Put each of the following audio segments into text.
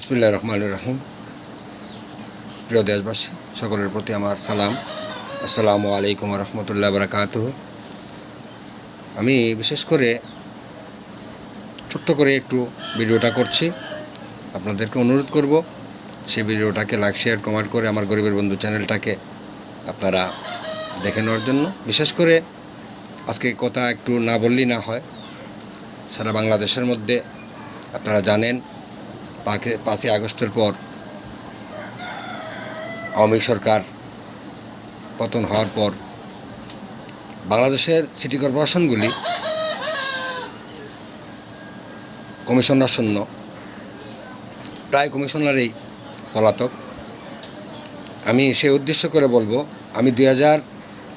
বিসমুল্লাহ রহমান রহিম। প্রিয় দেশবাসী, সকলের প্রতি আমার সালাম। আসসালামু আলাইকুম রহমতুল্লাহ বরকাত আমি বিশেষ করে ছোট্ট করে একটু ভিডিওটা করছি। আপনাদেরকে অনুরোধ করব, সেই ভিডিওটাকে লাইক, শেয়ার, কমেন্ট করে আমার গরিবের বন্ধু চ্যানেলটাকে আপনারা দেখে নেওয়ার জন্য। বিশেষ করে আজকে কথা একটু না বললেই না হয়। সারা বাংলাদেশের মধ্যে আপনারা জানেন পাঁচই আগস্টের পর আওয়ামী সরকার পতন হওয়ার পর বাংলাদেশের সিটি কর্পোরেশনগুলি কমিশনার শূন্য, প্রায় কমিশনারই পলাতক। আমি সেই উদ্দেশ্য করে বলব, আমি দুই হাজার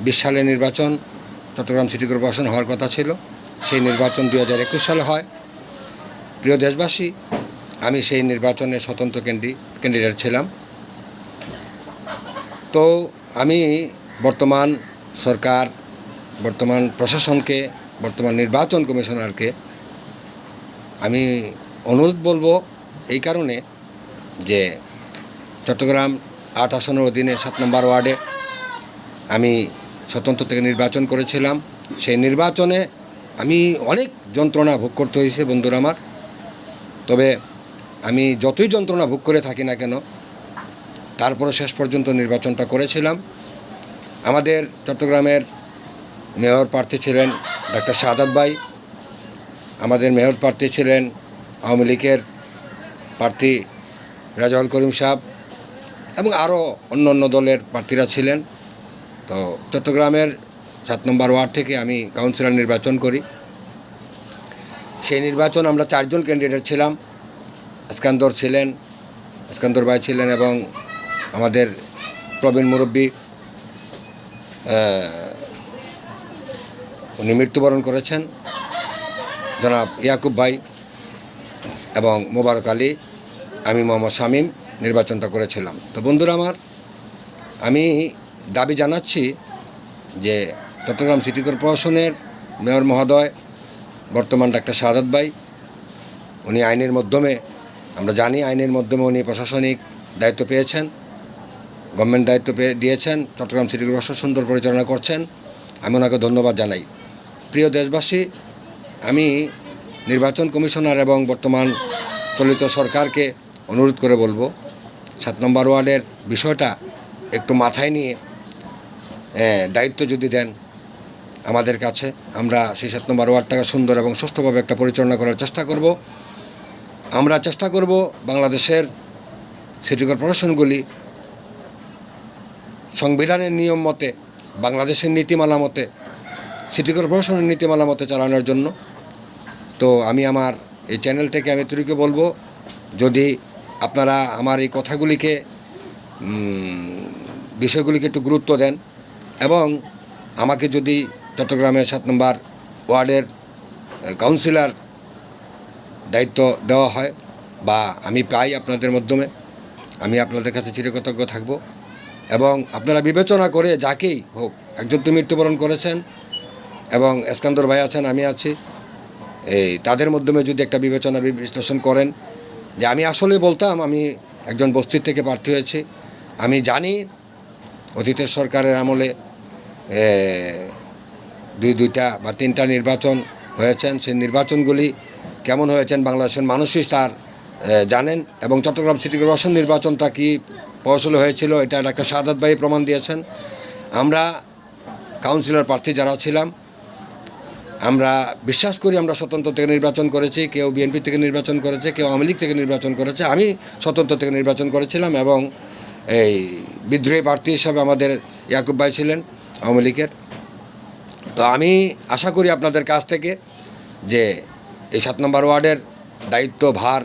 বিশ সালে নির্বাচন চট্টগ্রাম সিটি কর্পোরেশন হওয়ার কথা ছিল। সেই নির্বাচন দুই হাজার একুশ সালে হয়। প্রিয় দেশবাসী আমি সেই নির্বাচনে স্বতন্ত্র ক্যান্ডি ক্যান্ডিডেট ছিলাম। তো আমি বর্তমান সরকার, বর্তমান প্রশাসনকে, বর্তমান নির্বাচন কমিশনারকে আমি অনুরোধ বলব এই কারণে যে চট্টগ্রাম আট আসনের অধীনে সাত নম্বর ওয়ার্ডে আমি স্বতন্ত্র থেকে নির্বাচন করেছিলাম। সেই নির্বাচনে আমি অনেক যন্ত্রণা ভোগ করতে হয়েছে বন্ধুরা আমার। তবে আমি যতই যন্ত্রণা ভোগ করে থাকি না কেন তারপরে শেষ পর্যন্ত নির্বাচনটা করেছিলাম। আমাদের চট্টগ্রামের মেয়র প্রার্থী ছিলেন ডাক্তার শাহাদাত ভাই। আমাদের মেয়র প্রার্থী ছিলেন আওয়ামী লীগের প্রার্থী রাজাউল করিম সাহেব এবং আরও অন্য অন্য দলের প্রার্থীরা ছিলেন। তো চট্টগ্রামের সাত নম্বর ওয়ার্ড থেকে আমি কাউন্সিলর নির্বাচন করি। সেই নির্বাচন আমরা চারজন ক্যান্ডিডেট ছিলাম। স্কান্দর ছিলেন স্কান্দর ভাই ছিলেন এবং আমাদের প্রবীণ মুরব্বী উনি মৃত্যুবরণ করেছেন, জনাব ইয়াকুব ভাই এবং মোবারক আলী, আমি মোহাম্মদ শামীম নির্বাচনটা করেছিলাম। তো বন্ধুরা আমার, আমি দাবি জানাচ্ছি যে চট্টগ্রাম সিটি কর্পোরেশনের মেয়র মহোদয় বর্তমান ডাক্তার শাহাদ ভাই, উনি আইনের মাধ্যমে আমরা জানি আইনের মাধ্যমে উনি প্রশাসনিক দায়িত্ব পেয়েছেন, গভর্নমেন্ট দায়িত্ব পেয়ে দিয়েছেন, চট্টগ্রাম সিটি কর্পোরেশন সুন্দর পরিচালনা করছেন। আমি ওনাকে ধন্যবাদ জানাই। প্রিয় দেশবাসী, আমি নির্বাচন কমিশনার এবং বর্তমান চলিত সরকারকে অনুরোধ করে বলব, সাত নম্বর ওয়ার্ডের বিষয়টা একটু মাথায় নিয়ে দায়িত্ব যদি দেন আমাদের কাছে, আমরা সেই সাত নম্বর ওয়ার্ডটাকে সুন্দর এবং সুষ্ঠুভাবে একটা পরিচালনা করার চেষ্টা করব। আমরা চেষ্টা করব বাংলাদেশের সিটি কর্পোরেশনগুলি সংবিধানের নিয়ম মতে, বাংলাদেশের নীতিমালা মতে সিটি কর্পোরেশনের নীতিমালা মতে চালানোর জন্য। তো আমি আমার এই চ্যানেল থেকে আমি তুরিকে বলব, যদি আপনারা আমার এই কথাগুলিকে বিষয়গুলিকে একটু গুরুত্ব দেন এবং আমাকে যদি চট্টগ্রামের সাত নম্বর ওয়ার্ডের কাউন্সিলর দায়িত্ব দেওয়া হয় বা আমি পাই আপনাদের মাধ্যমে, আমি আপনাদের কাছে চিরকৃতজ্ঞ থাকব। এবং আপনারা বিবেচনা করে যাকেই হোক, একজন তো মৃত্যুবরণ করেছেন এবং স্কান্দর ভাই আছেন, আমি আছি, এই তাদের মাধ্যমে যদি একটা বিবেচনা বিশ্লেষণ করেন যে আমি আসলে বলতাম আমি একজন বস্তির থেকে প্রার্থী হয়েছি, আমি জানি অতীতের সরকারের আমলে দুই দুইটা বা তিনটা নির্বাচন হয়েছেন, সেই নির্বাচনগুলি কেমন হয়েছেন বাংলাদেশের মানুষই তার জানেন। এবং চট্টগ্রাম সিটি কর্পোরেশন নির্বাচনটা কি ফসল হয়েছিল, এটা শাহাদ ভাই প্রমাণ দিয়েছেন। আমরা কাউন্সিলর প্রার্থী যারা ছিলাম, আমরা বিশ্বাস করি আমরা স্বতন্ত্র থেকে নির্বাচন করেছি, কেউ বিএনপি থেকে নির্বাচন করেছে, কেউ আওয়ামী লীগ থেকে নির্বাচন করেছে, আমি স্বতন্ত্র থেকে নির্বাচন করেছিলাম এবং এই বিদ্রোহী প্রার্থী হিসাবে আমাদের ইয়াকুব ভাই ছিলেন আওয়ামী লীগের। তো আমি আশা করি আপনাদের কাছ থেকে যে এই সাত নম্বর ওয়ার্ডের দায়িত্ব ভার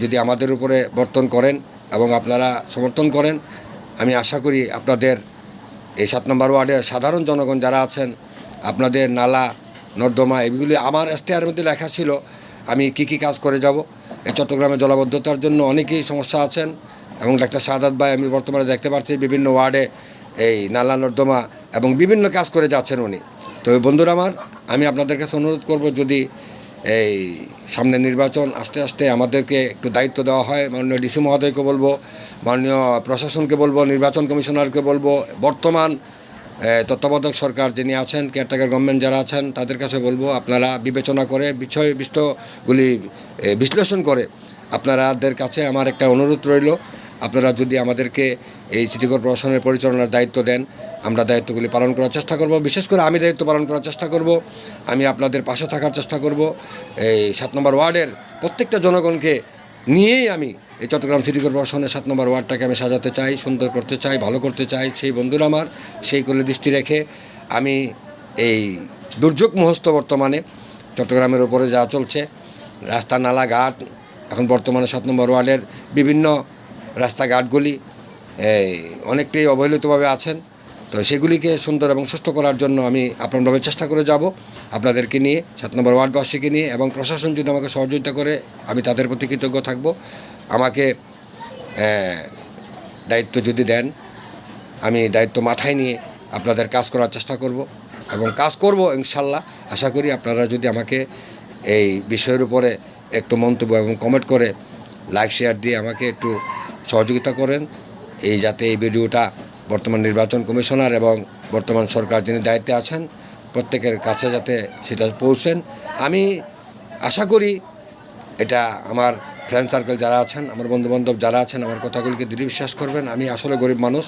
যদি আমাদের উপরে বর্তন করেন এবং আপনারা সমর্থন করেন, আমি আশা করি আপনাদের এই সাত নম্বর ওয়ার্ডের সাধারণ জনগণ যারা আছেন, আপনাদের নালা, নর্দমা, এগুলি আমার এস্তেয়ার মধ্যে লেখা ছিল, আমি কি কি কাজ করে যাব। এই চট্টগ্রামে জলাবদ্ধতার জন্য অনেকেই সমস্যা আছেন এবং ডাক্তার শাহাদ ভাই আমি বর্তমানে দেখতে পাচ্ছি বিভিন্ন ওয়ার্ডে এই নালা, নর্দমা এবং বিভিন্ন কাজ করে যাচ্ছেন উনি। তবে বন্ধুরা আমার আমি আপনাদের কাছে অনুরোধ করব যদি এই সামনে নির্বাচন আস্তে আস্তে আমাদেরকে একটু দায়িত্ব দেওয়া হয় মাননীয় ডিসি মহোদয়কে বলব মাননীয় প্রশাসনকে বলব নির্বাচন কমিশনারকে বলব বর্তমান তত্ত্বাবধায়ক সরকার যিনি আছেন কেয়ারটেকার গভর্নমেন্ট যারা আছেন তাদের কাছে বলব আপনারা বিবেচনা করে বিষয় বিস্তগুলি এ, বিশ্লেষণ করে আপনারাদের কাছে আমার একটা অনুরোধ রইল। আপনারা যদি আমাদেরকে এই সিটি কর্পোরেশনের পরিচালনার দায়িত্ব দেন, আমরা দায়িত্বগুলি পালন করার চেষ্টা করব। বিশেষ করে আমি দায়িত্ব পালন করার চেষ্টা করব। আমি আপনাদের পাশে থাকার চেষ্টা করব। এই সাত নম্বর ওয়ার্ডের প্রত্যেকটা জনগণকে নিয়েই আমি এই চট্টগ্রাম সিটি কর্পোরেশনের সাত নম্বর ওয়ার্ডটাকে আমি সাজাতে চাই, সুন্দর করতে চাই, ভালো করতে চাই। সেই বন্ধুরা আমার, সেই কোলে দৃষ্টি রেখে আমি এই দুর্যোগ মুহস্ত বর্তমানে চট্টগ্রামের উপরে যা চলছে, রাস্তা, নালা, ঘাট, এখন বর্তমানে সাত নম্বর ওয়ার্ডের বিভিন্ন রাস্তাঘাটগুলি অনেকটাই অবহেলিতভাবে আছেন। তো সেগুলিকে সুন্দর এবং সুস্থ করার জন্য আমি আপনারভাবে চেষ্টা করে যাব। আপনাদেরকে নিয়ে, সাত নম্বর ওয়ার্ডবাসীকে নিয়ে এবং প্রশাসন যদি আমাকে সহযোগিতা করে, আমি তাদের প্রতি কৃতজ্ঞ থাকব। আমাকে দায়িত্ব যদি দেন, আমি দায়িত্ব মাথায় নিয়ে আপনাদের কাজ করার চেষ্টা করব এবং কাজ করব ইনশাল্লাহ। আশা করি আপনারা যদি আমাকে এই বিষয়ের উপরে একটু মন্তব্য এবং কমেন্ট করে, লাইক, শেয়ার দিয়ে আমাকে একটু সহযোগিতা করেন। এই যাতে এই ভিডিওটা বর্তমান নির্বাচন কমিশনার এবং বর্তমান সরকার যিনি দায়িত্বে আছেন, প্রত্যেকের কাছে যাতে সেটা পৌঁছেন। আমি আশা করি এটা আমার ফ্রেন্ড সার্কেল যারা আছেন, আমার বন্ধুবান্ধব যারা আছেন, আমার কথাগুলিকে দৃঢ় বিশ্বাস করবেন। আমি আসলে গরিব মানুষ।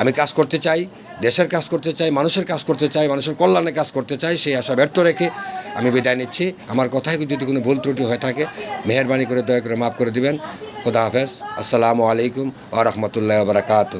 আমি কাজ করতে চাই, দেশের কাজ করতে চাই, মানুষের কাজ করতে চাই, মানুষের কল্যাণে কাজ করতে চাই, সেই আশা ব্যর্থ রেখে আমি বিদায় নিচ্ছি। আমার কথায় যদি কোনো ভুল ত্রুটি হয়ে থাকে, মেহরবানি করে, দয়া করে মাফ করে দিবেন। خدا حافظ السلام علیکم ورحمۃ اللہ وبرکاتہ۔